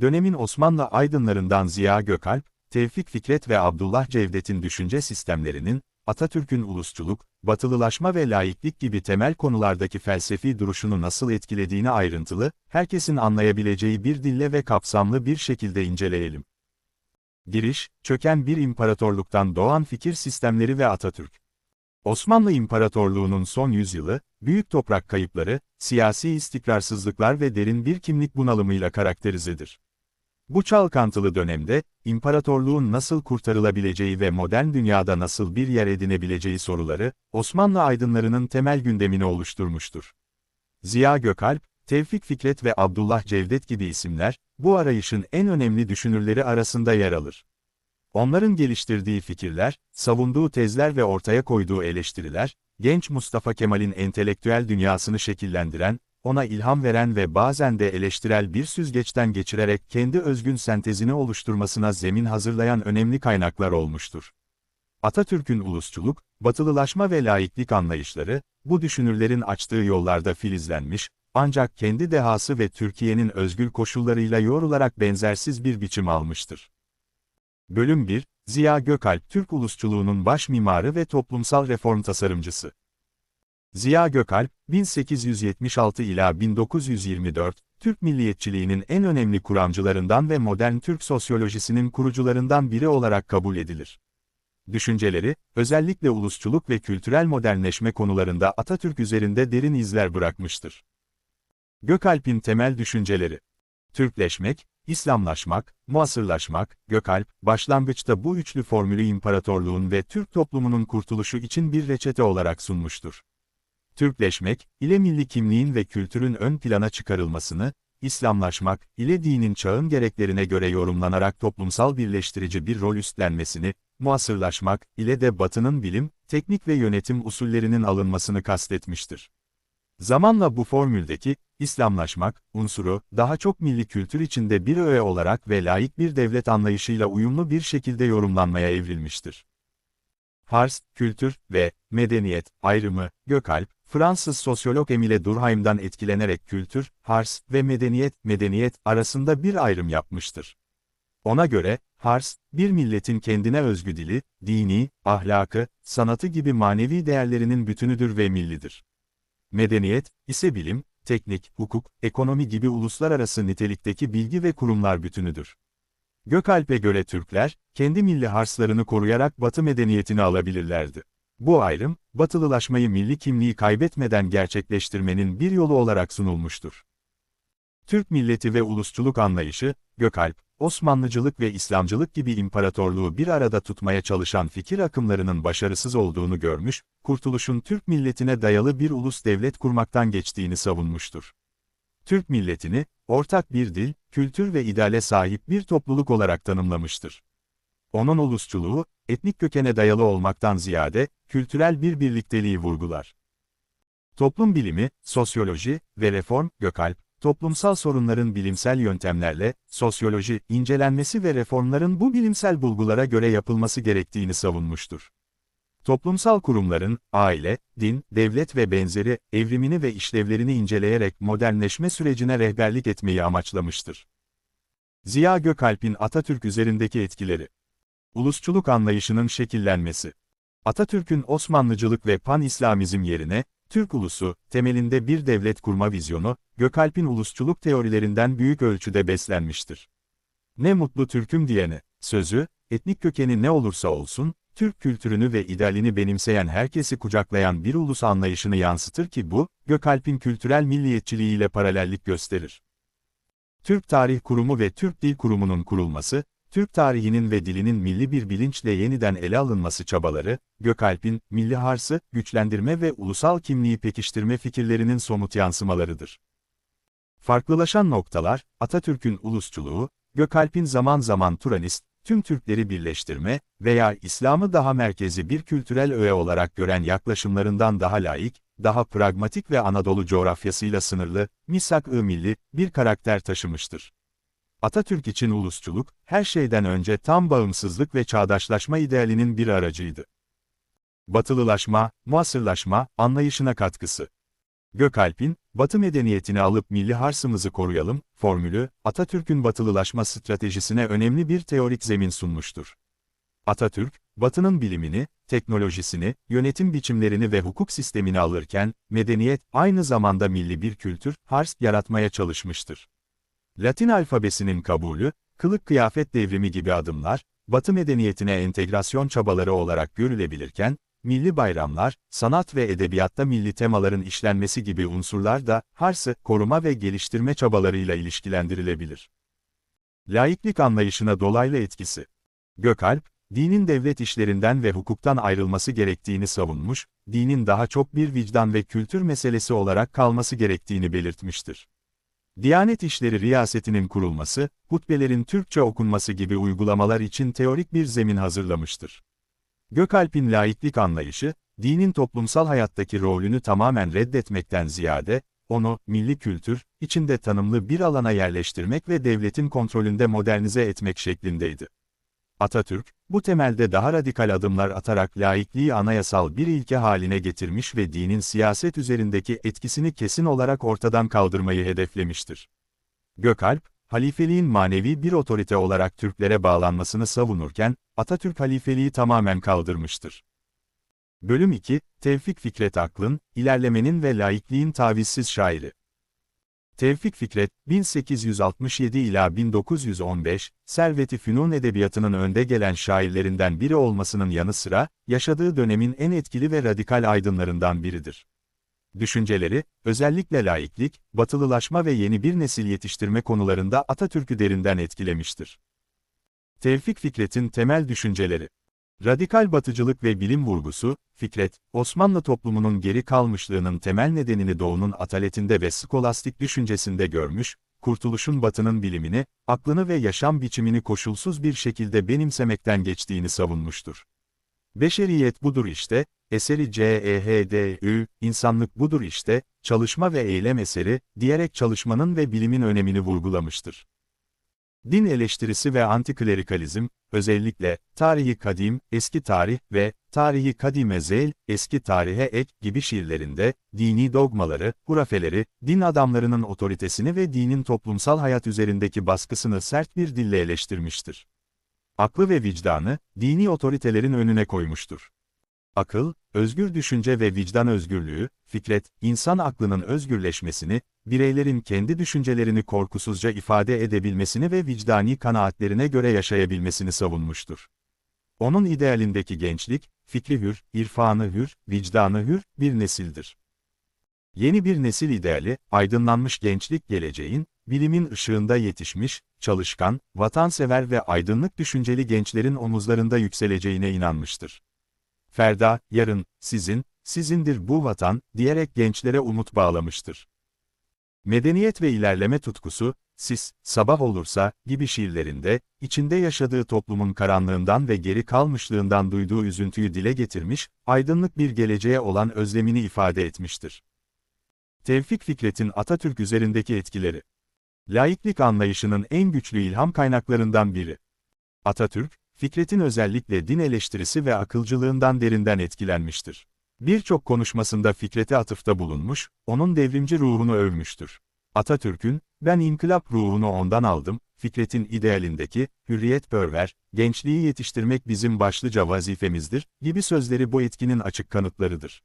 dönemin Osmanlı aydınlarından Ziya Gökalp, Tevfik Fikret ve Abdullah Cevdet'in düşünce sistemlerinin, Atatürk'ün ulusçuluk, batılılaşma ve laiklik gibi temel konulardaki felsefi duruşunu nasıl etkilediğini ayrıntılı, herkesin anlayabileceği bir dille ve kapsamlı bir şekilde inceleyelim. Giriş, çöken bir imparatorluktan doğan fikir sistemleri ve Atatürk. Osmanlı İmparatorluğu'nun son yüzyılı, büyük toprak kayıpları, siyasi istikrarsızlıklar ve derin bir kimlik bunalımıyla karakterizedir. Bu çalkantılı dönemde, imparatorluğun nasıl kurtarılabileceği ve modern dünyada nasıl bir yer edinebileceği soruları, Osmanlı aydınlarının temel gündemini oluşturmuştur. Ziya Gökalp, Tevfik Fikret ve Abdullah Cevdet gibi isimler, bu arayışın en önemli düşünürleri arasında yer alır. Onların geliştirdiği fikirler, savunduğu tezler ve ortaya koyduğu eleştiriler, genç Mustafa Kemal'in entelektüel dünyasını şekillendiren, ona ilham veren ve bazen de eleştirel bir süzgeçten geçirerek kendi özgün sentezini oluşturmasına zemin hazırlayan önemli kaynaklar olmuştur. Atatürk'ün ulusçuluk, batılılaşma ve laiklik anlayışları, bu düşünürlerin açtığı yollarda filizlenmiş, ancak kendi dehası ve Türkiye'nin özgür koşullarıyla yoğrularak benzersiz bir biçim almıştır. Bölüm 1, Ziya Gökalp Türk ulusçuluğunun baş mimarı ve toplumsal reform tasarımcısı. Ziya Gökalp, 1876 ila 1924, Türk milliyetçiliğinin en önemli kuramcılarından ve modern Türk sosyolojisinin kurucularından biri olarak kabul edilir. Düşünceleri, özellikle ulusçuluk ve kültürel modernleşme konularında Atatürk üzerinde derin izler bırakmıştır. Gökalp'in temel düşünceleri Türkleşmek, İslamlaşmak, muasırlaşmak, Gökalp, başlangıçta bu üçlü formülü imparatorluğun ve Türk toplumunun kurtuluşu için bir reçete olarak sunmuştur. Türkleşmek, ile milli kimliğin ve kültürün ön plana çıkarılmasını, İslamlaşmak, ile dinin çağın gereklerine göre yorumlanarak toplumsal birleştirici bir rol üstlenmesini, muasırlaşmak, ile de batının bilim, teknik ve yönetim usullerinin alınmasını kastetmiştir. Zamanla bu formüldeki, İslamlaşmak, unsuru, daha çok milli kültür içinde bir öğe olarak ve layık bir devlet anlayışıyla uyumlu bir şekilde yorumlanmaya evrilmiştir. Fars, kültür ve medeniyet ayrımı, Gökalp, Fransız sosyolog Emile Durkheim'dan etkilenerek kültür, Hars ve medeniyet, medeniyet arasında bir ayrım yapmıştır. Ona göre, Hars, bir milletin kendine özgü dili, dini, ahlakı, sanatı gibi manevi değerlerinin bütünüdür ve millidir. Medeniyet, ise bilim, teknik, hukuk, ekonomi gibi uluslararası nitelikteki bilgi ve kurumlar bütünüdür. Gökalp'e göre Türkler, kendi milli harslarını koruyarak Batı medeniyetini alabilirlerdi. Bu ayrım, batılılaşmayı milli kimliği kaybetmeden gerçekleştirmenin bir yolu olarak sunulmuştur. Türk milleti ve ulusçuluk anlayışı, Gökalp, Osmanlıcılık ve İslamcılık gibi imparatorluğu bir arada tutmaya çalışan fikir akımlarının başarısız olduğunu görmüş, kurtuluşun Türk milletine dayalı bir ulus devlet kurmaktan geçtiğini savunmuştur. Türk milletini, ortak bir dil, kültür ve ideale sahip bir topluluk olarak tanımlamıştır. Onun ulusçuluğu, etnik kökene dayalı olmaktan ziyade, kültürel bir birlikteliği vurgular. Toplum bilimi, sosyoloji ve reform, Gökalp, toplumsal sorunların bilimsel yöntemlerle, sosyoloji, incelenmesi ve reformların bu bilimsel bulgulara göre yapılması gerektiğini savunmuştur. Toplumsal kurumların, aile, din, devlet ve benzeri, evrimini ve işlevlerini inceleyerek modernleşme sürecine rehberlik etmeyi amaçlamıştır. Ziya Gökalp'in Atatürk üzerindeki etkileri Ulusçuluk anlayışının şekillenmesi Atatürk'ün Osmanlıcılık ve Pan-İslamizm yerine, Türk ulusu, temelinde bir devlet kurma vizyonu, Gökalp'in ulusçuluk teorilerinden büyük ölçüde beslenmiştir. Ne mutlu Türk'üm diyene, sözü, etnik kökeni ne olursa olsun, Türk kültürünü ve idealini benimseyen herkesi kucaklayan bir ulus anlayışını yansıtır ki bu, Gökalp'in kültürel milliyetçiliğiyle paralellik gösterir. Türk Tarih Kurumu ve Türk Dil Kurumu'nun kurulması, Türk tarihinin ve dilinin milli bir bilinçle yeniden ele alınması çabaları, Gökalp'in, milli harsı, güçlendirme ve ulusal kimliği pekiştirme fikirlerinin somut yansımalarıdır. Farklılaşan noktalar, Atatürk'ün ulusçuluğu, Gökalp'in zaman zaman Turanist, tüm Türkleri birleştirme veya İslam'ı daha merkezi bir kültürel öğe olarak gören yaklaşımlarından daha layık, daha pragmatik ve Anadolu coğrafyasıyla sınırlı, misak-ı milli, bir karakter taşımıştır. Atatürk için ulusçuluk, her şeyden önce tam bağımsızlık ve çağdaşlaşma idealinin bir aracıydı. Batılılaşma, muasırlaşma, anlayışına katkısı. Gökalp'in, Batı medeniyetini alıp milli harsımızı koruyalım, formülü, Atatürk'ün batılılaşma stratejisine önemli bir teorik zemin sunmuştur. Atatürk, Batı'nın bilimini, teknolojisini, yönetim biçimlerini ve hukuk sistemini alırken, medeniyet, aynı zamanda milli bir kültür, hars yaratmaya çalışmıştır. Latin alfabesinin kabulü, kılık kıyafet devrimi gibi adımlar, Batı medeniyetine entegrasyon çabaları olarak görülebilirken, milli bayramlar, sanat ve edebiyatta milli temaların işlenmesi gibi unsurlar da, Hars'ı koruma ve geliştirme çabalarıyla ilişkilendirilebilir. Laiklik anlayışına dolaylı etkisi Gökalp, dinin devlet işlerinden ve hukuktan ayrılması gerektiğini savunmuş, dinin daha çok bir vicdan ve kültür meselesi olarak kalması gerektiğini belirtmiştir. Diyanet İşleri Riyasetinin kurulması, hutbelerin Türkçe okunması gibi uygulamalar için teorik bir zemin hazırlamıştır. Gökalp'in laiklik anlayışı, dinin toplumsal hayattaki rolünü tamamen reddetmekten ziyade, onu, milli kültür, içinde tanımlı bir alana yerleştirmek ve devletin kontrolünde modernize etmek şeklindeydi. Atatürk, bu temelde daha radikal adımlar atarak laikliği anayasal bir ilke haline getirmiş ve dinin siyaset üzerindeki etkisini kesin olarak ortadan kaldırmayı hedeflemiştir. Gökalp, halifeliğin manevi bir otorite olarak Türklere bağlanmasını savunurken, Atatürk halifeliği tamamen kaldırmıştır. Bölüm 2, Tevfik Fikret Aklın, ilerlemenin ve laikliğin tavizsiz şairi. Tevfik Fikret, 1867 ila 1915, Servet-i Fünun Edebiyatı'nın önde gelen şairlerinden biri olmasının yanı sıra, yaşadığı dönemin en etkili ve radikal aydınlarından biridir. Düşünceleri, özellikle laiklik, batılılaşma ve yeni bir nesil yetiştirme konularında Atatürk'ü derinden etkilemiştir. Tevfik Fikret'in temel düşünceleri Radikal batıcılık ve bilim vurgusu, Fikret, Osmanlı toplumunun geri kalmışlığının temel nedenini doğunun ataletinde ve skolastik düşüncesinde görmüş, kurtuluşun batının bilimini, aklını ve yaşam biçimini koşulsuz bir şekilde benimsemekten geçtiğini savunmuştur. Beşeriyet budur işte, eseri CEHDÜ, insanlık budur işte, çalışma ve eylem eseri, diyerek çalışmanın ve bilimin önemini vurgulamıştır. Din eleştirisi ve antiklerikalizm, özellikle Tarihi Kadim, Eski Tarih ve Tarihi Kadime Zel, Eski Tarihe Ek gibi şiirlerinde, dini dogmaları, hurafeleri, din adamlarının otoritesini ve dinin toplumsal hayat üzerindeki baskısını sert bir dille eleştirmiştir. Aklı ve vicdanı, dini otoritelerin önüne koymuştur. Akıl, özgür düşünce ve vicdan özgürlüğü, Fikret, insan aklının özgürleşmesini, bireylerin kendi düşüncelerini korkusuzca ifade edebilmesini ve vicdani kanaatlerine göre yaşayabilmesini savunmuştur. Onun idealindeki gençlik, fikri hür, irfanı hür, vicdanı hür, bir nesildir. Yeni bir nesil ideali, aydınlanmış gençlik geleceğin, bilimin ışığında yetişmiş, çalışkan, vatansever ve aydınlık düşünceli gençlerin omuzlarında yükseleceğine inanmıştır. Ferda, yarın, sizin, sizindir bu vatan, diyerek gençlere umut bağlamıştır. Medeniyet ve ilerleme tutkusu, sis, sabah olursa, gibi şiirlerinde, içinde yaşadığı toplumun karanlığından ve geri kalmışlığından duyduğu üzüntüyü dile getirmiş, aydınlık bir geleceğe olan özlemini ifade etmiştir. Tevfik Fikret'in Atatürk üzerindeki etkileri Laiklik anlayışının en güçlü ilham kaynaklarından biri. Atatürk, Fikret'in özellikle din eleştirisi ve akılcılığından derinden etkilenmiştir. Birçok konuşmasında Fikret'e atıfta bulunmuş, onun devrimci ruhunu övmüştür. Atatürk'ün, ben inkılap ruhunu ondan aldım, Fikret'in idealindeki, hürriyetperver, gençliği yetiştirmek bizim başlıca vazifemizdir, gibi sözleri bu etkinin açık kanıtlarıdır.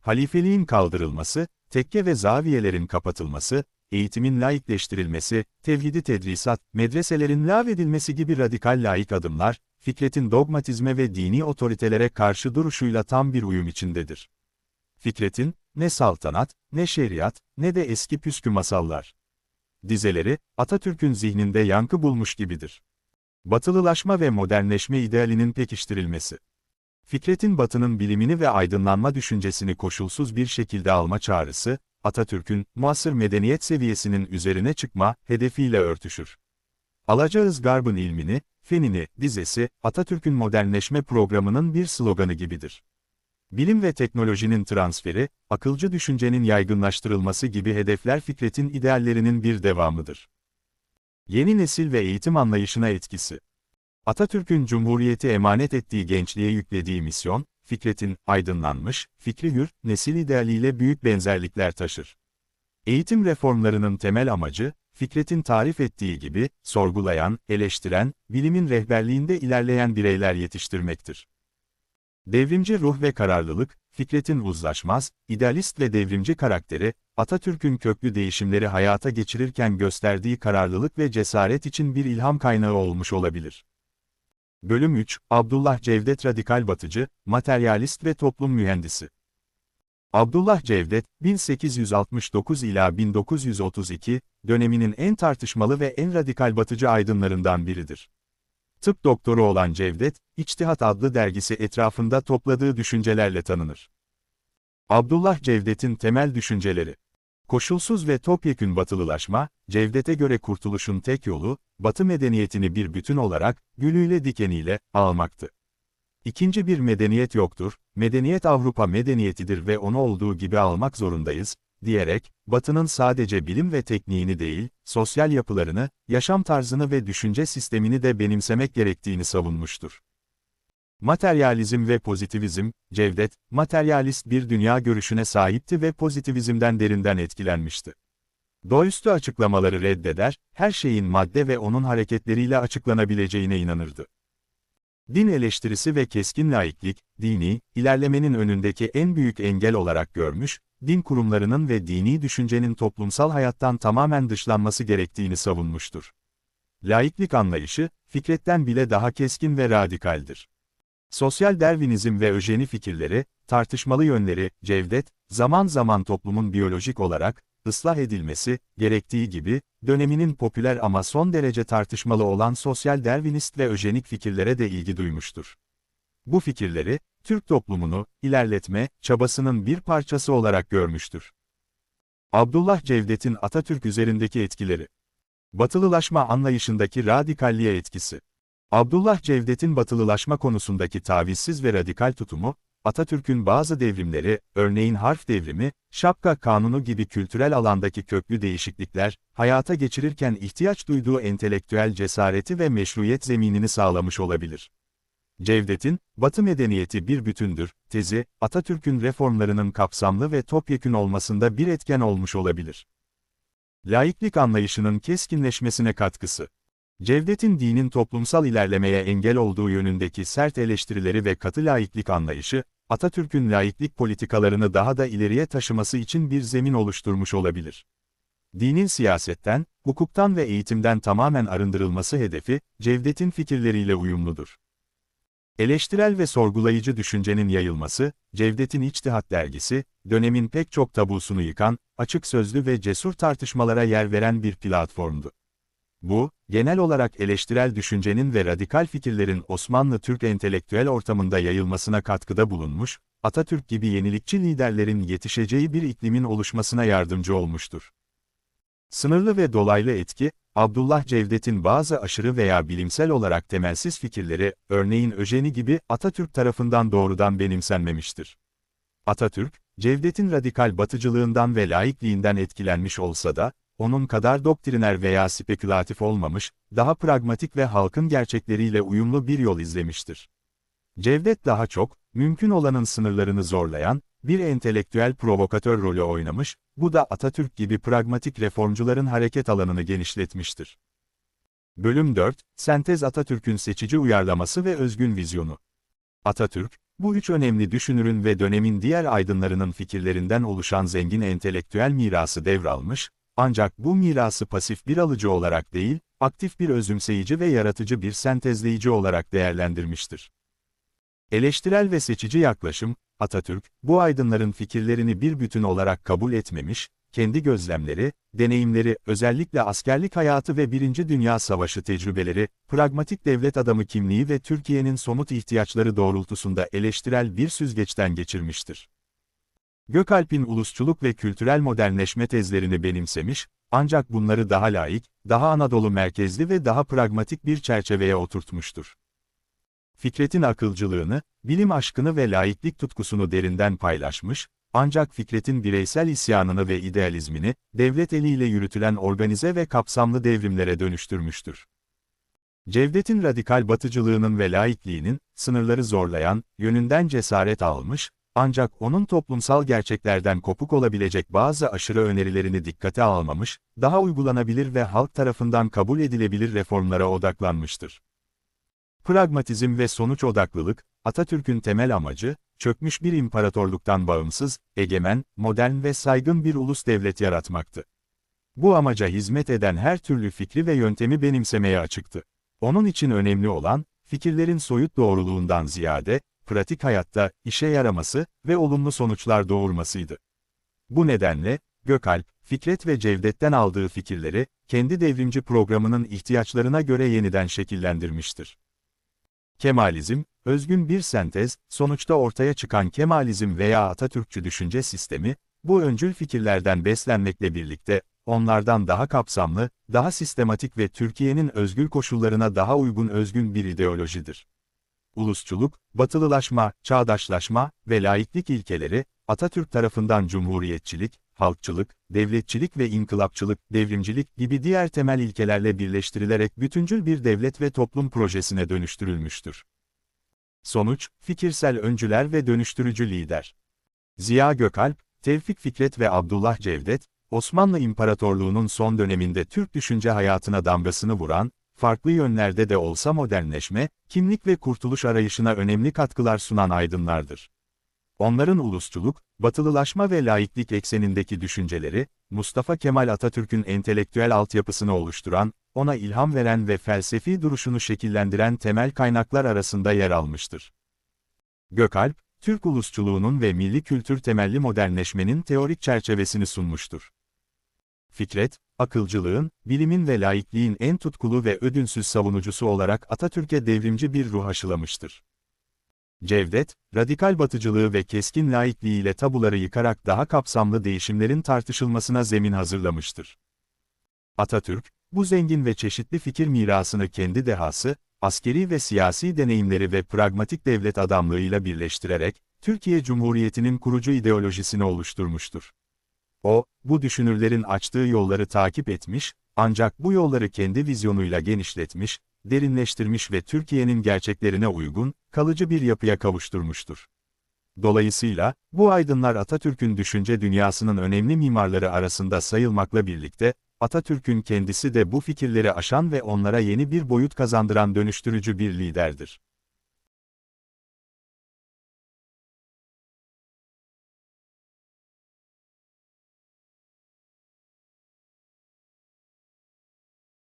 Halifeliğin kaldırılması, tekke ve zaviyelerin kapatılması, eğitimin laikleştirilmesi, tevhidi tedrisat, medreselerin lağvedilmesi gibi radikal laik adımlar, Fikret'in dogmatizme ve dini otoritelere karşı duruşuyla tam bir uyum içindedir. Fikret'in, ne saltanat, ne şeriat, ne de eski püskü masallar. Dizeleri, Atatürk'ün zihninde yankı bulmuş gibidir. Batılılaşma ve modernleşme idealinin pekiştirilmesi. Fikret'in Batı'nın bilimini ve aydınlanma düşüncesini koşulsuz bir şekilde alma çağrısı, Atatürk'ün, muasır medeniyet seviyesinin üzerine çıkma, hedefiyle örtüşür. Alacağız Garb'ın ilmini, fenini, dizesi, Atatürk'ün modernleşme programının bir sloganı gibidir. Bilim ve teknolojinin transferi, akılcı düşüncenin yaygınlaştırılması gibi hedefler Fikret'in ideallerinin bir devamıdır. Yeni nesil ve eğitim anlayışına etkisi Atatürk'ün Cumhuriyeti emanet ettiği gençliğe yüklediği misyon, Fikret'in, aydınlanmış, fikri hür, nesil idealiyle büyük benzerlikler taşır. Eğitim reformlarının temel amacı, Fikret'in tarif ettiği gibi, sorgulayan, eleştiren, bilimin rehberliğinde ilerleyen bireyler yetiştirmektir. Devrimci ruh ve kararlılık, Fikret'in uzlaşmaz, idealist ve devrimci karakteri, Atatürk'ün köklü değişimleri hayata geçirirken gösterdiği kararlılık ve cesaret için bir ilham kaynağı olmuş olabilir. Bölüm 3, Abdullah Cevdet Radikal Batıcı, Materyalist ve Toplum Mühendisi. Abdullah Cevdet, 1869 ila 1932, döneminin en tartışmalı ve en radikal batıcı aydınlarından biridir. Tıp doktoru olan Cevdet, İçtihat adlı dergisi etrafında topladığı düşüncelerle tanınır. Abdullah Cevdet'in temel düşünceleri Koşulsuz ve topyekün batılılaşma, Cevdet'e göre kurtuluşun tek yolu, Batı medeniyetini bir bütün olarak, gülüyle dikeniyle, almaktı. İkinci bir medeniyet yoktur, medeniyet Avrupa medeniyetidir ve onu olduğu gibi almak zorundayız, diyerek, Batı'nın sadece bilim ve tekniğini değil, sosyal yapılarını, yaşam tarzını ve düşünce sistemini de benimsemek gerektiğini savunmuştur. Materyalizm ve pozitivizm, Cevdet, materyalist bir dünya görüşüne sahipti ve pozitivizmden derinden etkilenmişti. Doğaüstü açıklamaları reddeder, her şeyin madde ve onun hareketleriyle açıklanabileceğine inanırdı. Din eleştirisi ve keskin laiklik, dini, ilerlemenin önündeki en büyük engel olarak görmüş, din kurumlarının ve dini düşüncenin toplumsal hayattan tamamen dışlanması gerektiğini savunmuştur. Laiklik anlayışı, Fikret'ten bile daha keskin ve radikaldir. Sosyal Darwinizm ve öjeni fikirleri, tartışmalı yönleri, Cevdet, zaman zaman toplumun biyolojik olarak, ıslah edilmesi, gerektiği gibi, döneminin popüler ama son derece tartışmalı olan sosyal Darwinist ve öjenik fikirlere de ilgi duymuştur. Bu fikirleri, Türk toplumunu, ilerletme, çabasının bir parçası olarak görmüştür. Abdullah Cevdet'in Atatürk üzerindeki etkileri Batılılaşma anlayışındaki radikalliğe etkisi Abdullah Cevdet'in batılılaşma konusundaki tavizsiz ve radikal tutumu, Atatürk'ün bazı devrimleri, örneğin harf devrimi, şapka kanunu gibi kültürel alandaki köklü değişiklikler, hayata geçirirken ihtiyaç duyduğu entelektüel cesareti ve meşruiyet zeminini sağlamış olabilir. Cevdet'in, Batı medeniyeti bir bütündür, tezi, Atatürk'ün reformlarının kapsamlı ve topyekün olmasında bir etken olmuş olabilir. Laiklik anlayışının keskinleşmesine katkısı Cevdet'in dinin toplumsal ilerlemeye engel olduğu yönündeki sert eleştirileri ve katı laiklik anlayışı, Atatürk'ün laiklik politikalarını daha da ileriye taşıması için bir zemin oluşturmuş olabilir. Dinin siyasetten, hukuktan ve eğitimden tamamen arındırılması hedefi, Cevdet'in fikirleriyle uyumludur. Eleştirel ve sorgulayıcı düşüncenin yayılması, Cevdet'in İçtihat dergisi, dönemin pek çok tabusunu yıkan, açık sözlü ve cesur tartışmalara yer veren bir platformdu. Bu, genel olarak eleştirel düşüncenin ve radikal fikirlerin Osmanlı Türk entelektüel ortamında yayılmasına katkıda bulunmuş, Atatürk gibi yenilikçi liderlerin yetişeceği bir iklimin oluşmasına yardımcı olmuştur. Sınırlı ve dolaylı etki, Abdullah Cevdet'in bazı aşırı veya bilimsel olarak temelsiz fikirleri, örneğin öjeni gibi Atatürk tarafından doğrudan benimsenmemiştir. Atatürk, Cevdet'in radikal batıcılığından ve laikliğinden etkilenmiş olsa da, onun kadar doktriner veya spekülatif olmamış, daha pragmatik ve halkın gerçekleriyle uyumlu bir yol izlemiştir. Cevdet daha çok, mümkün olanın sınırlarını zorlayan, bir entelektüel provokatör rolü oynamış, bu da Atatürk gibi pragmatik reformcuların hareket alanını genişletmiştir. Bölüm 4, Sentez Atatürk'ün seçici uyarlaması ve özgün vizyonu. Atatürk, bu üç önemli düşünürün ve dönemin diğer aydınlarının fikirlerinden oluşan zengin entelektüel mirası devralmış, ancak bu mirası pasif bir alıcı olarak değil, aktif bir özümseyici ve yaratıcı bir sentezleyici olarak değerlendirmiştir. Eleştirel ve seçici yaklaşım, Atatürk, bu aydınların fikirlerini bir bütün olarak kabul etmemiş, kendi gözlemleri, deneyimleri, özellikle askerlik hayatı ve Birinci Dünya Savaşı tecrübeleri, pragmatik devlet adamı kimliği ve Türkiye'nin somut ihtiyaçları doğrultusunda eleştirel bir süzgeçten geçirmiştir. Gökalp'in ulusçuluk ve kültürel modernleşme tezlerini benimsemiş, ancak bunları daha layık, daha Anadolu merkezli ve daha pragmatik bir çerçeveye oturtmuştur. Fikret'in akılcılığını, bilim aşkını ve laiklik tutkusunu derinden paylaşmış, ancak Fikret'in bireysel isyanını ve idealizmini, devlet eliyle yürütülen organize ve kapsamlı devrimlere dönüştürmüştür. Cevdet'in radikal batıcılığının ve laikliğinin, sınırları zorlayan, yönünden cesaret almış, ancak onun toplumsal gerçeklerden kopuk olabilecek bazı aşırı önerilerini dikkate almamış, daha uygulanabilir ve halk tarafından kabul edilebilir reformlara odaklanmıştır. Pragmatizm ve sonuç odaklılık, Atatürk'ün temel amacı, çökmüş bir imparatorluktan bağımsız, egemen, modern ve saygın bir ulus devlet yaratmaktı. Bu amaca hizmet eden her türlü fikri ve yöntemi benimsemeye açıktı. Onun için önemli olan, fikirlerin soyut doğruluğundan ziyade, pratik hayatta, işe yaraması ve olumlu sonuçlar doğurmasıydı. Bu nedenle, Gökalp, Fikret ve Cevdet'ten aldığı fikirleri, kendi devrimci programının ihtiyaçlarına göre yeniden şekillendirmiştir. Kemalizm, özgün bir sentez, sonuçta ortaya çıkan Kemalizm veya Atatürkçü düşünce sistemi, bu öncül fikirlerden beslenmekle birlikte, onlardan daha kapsamlı, daha sistematik ve Türkiye'nin özgür koşullarına daha uygun özgün bir ideolojidir. Ulusçuluk, batılılaşma, çağdaşlaşma ve laiklik ilkeleri, Atatürk tarafından cumhuriyetçilik, halkçılık, devletçilik ve inkılapçılık, devrimcilik gibi diğer temel ilkelerle birleştirilerek bütüncül bir devlet ve toplum projesine dönüştürülmüştür. Sonuç, fikirsel öncüler ve dönüştürücü lider. Ziya Gökalp, Tevfik Fikret ve Abdullah Cevdet, Osmanlı İmparatorluğu'nun son döneminde Türk düşünce hayatına damgasını vuran, farklı yönlerde de olsa modernleşme, kimlik ve kurtuluş arayışına önemli katkılar sunan aydınlardır. Onların ulusçuluk, batılılaşma ve laiklik eksenindeki düşünceleri, Mustafa Kemal Atatürk'ün entelektüel altyapısını oluşturan, ona ilham veren ve felsefi duruşunu şekillendiren temel kaynaklar arasında yer almıştır. Gökalp, Türk ulusçuluğunun ve milli kültür temelli modernleşmenin teorik çerçevesini sunmuştur. Fikret, akılcılığın, bilimin ve laikliğin en tutkulu ve ödünsüz savunucusu olarak Atatürk'e devrimci bir ruh aşılamıştır. Cevdet, radikal batıcılığı ve keskin laikliğiyle tabuları yıkarak daha kapsamlı değişimlerin tartışılmasına zemin hazırlamıştır. Atatürk, bu zengin ve çeşitli fikir mirasını kendi dehası, askeri ve siyasi deneyimleri ve pragmatik devlet adamlığıyla birleştirerek, Türkiye Cumhuriyeti'nin kurucu ideolojisini oluşturmuştur. O, bu düşünürlerin açtığı yolları takip etmiş, ancak bu yolları kendi vizyonuyla genişletmiş, derinleştirmiş ve Türkiye'nin gerçeklerine uygun, kalıcı bir yapıya kavuşturmuştur. Dolayısıyla, bu aydınlar Atatürk'ün düşünce dünyasının önemli mimarları arasında sayılmakla birlikte, Atatürk'ün kendisi de bu fikirleri aşan ve onlara yeni bir boyut kazandıran dönüştürücü bir liderdir.